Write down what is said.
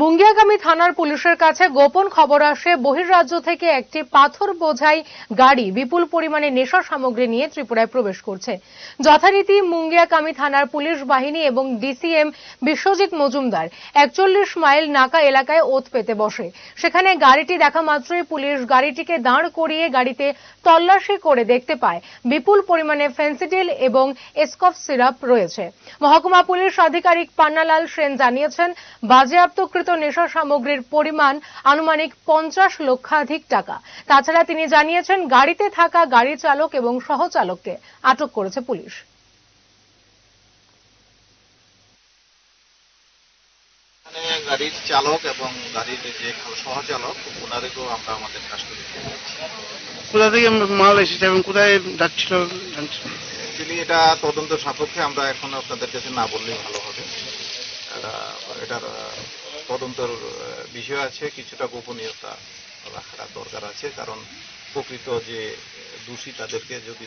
মুঙ্গিয়াগামী থানার পুলিশের কাছে গোপন খবর আসে। বহির্রাজ্য থেকে একটি পাথর বোঝাই গাড়ি বিপুল পরিমাণে নেশা সামগ্রী নিয়ে ত্রিপুরায় প্রবেশ করছে। যথারীতি মুঙ্গিয়াকামী থানার পুলিশ বাহিনী এবং ডিসিএম বিশ্বজিৎ মজুমদার একচল্লিশ মাইল নাকা এলাকায় ওত পেতে বসে। সেখানে গাড়িটি দেখা মাত্রই পুলিশ গাড়িটিকে দাঁড় করিয়ে গাড়িতে তল্লাশি করে দেখতে পায়। বিপুল পরিমাণে ফেন্সিডিল এবং এসকফ সিরাপ রয়েছে। মহকুমা পুলিশ আধিকারিক পান্নালাল সেন জানিয়েছেন বাজেয়াপ্তকৃত নেশা সামগ্রীর পরিমাণ আনুমানিক পঞ্চাশ লক্ষাধিক টাকা। তাছাড়া তিনি জানিয়েছেন গাড়িতে থাকা গাড়ি চালক এবং সহচালককে আটক করেছে পুলিশ। গাড়ির চালক এবং গাড়ির যে সহচালক ওনাদেরকেও আমরা আমাদের কোথা থেকে মাল এসেছে এবং কোথায় যাচ্ছিল জানছি এটা তদন্ত সাপেক্ষে আমরা এখন আপনাদের কাছে না বললেই ভালো হবে। এটার তদন্তর বিষয় আছে, কিছুটা গোপনীয়তা রাখার দরকার আছে, কারণ প্রকৃত যে দোষী তাদেরকে যদি